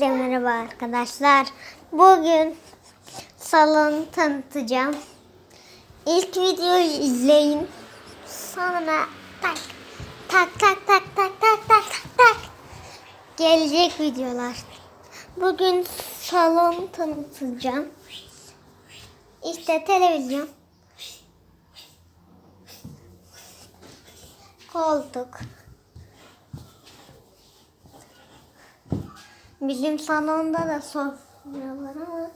Hepinize merhaba arkadaşlar. Bugün salon tanıtacağım. İlk videoyu izleyin. Sonra tak tak tak tak tak tak tak tak gelecek videolar. Bugün salon tanıtacağım. İşte televizyon. Koltuk. Bizim salonda da sofra var ama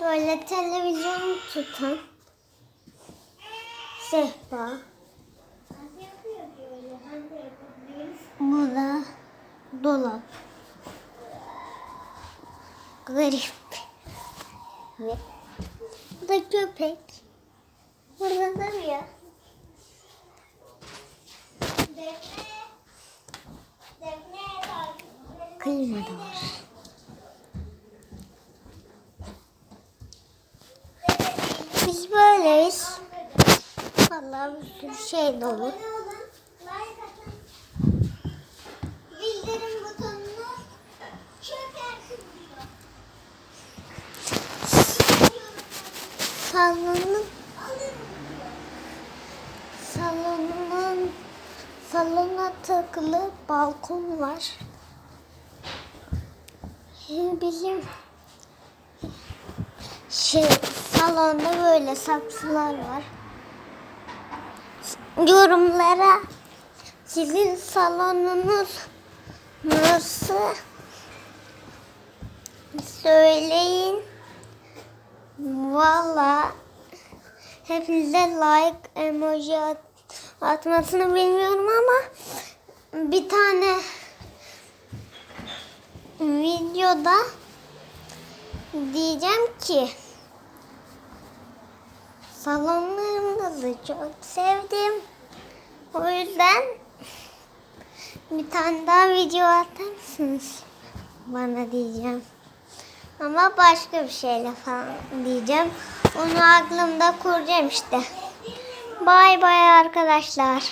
böyle televizyon tutan sehpa. Bu da dolap. Garip. Bu da köpek. Burada duruyor. Klima da. Biz böyleyiz. Vallahi bir sürü şey dolu. Salonun salonun salona takılı balkon var. Şimdi Bizim şey salonda böyle saksılar var. Yorumlara sizin salonunuz nasıl söyleyin. Valla hepinize like emoji at- atmasını bilmiyorum ama bir tane videoda diyeceğim ki salonlarınızı çok sevdim. O yüzden bir tane daha video atar mısınız? Bana diyeceğim. Ama başka bir şeyle falan diyeceğim. Onu aklımda kuracağım işte. Bay bay arkadaşlar.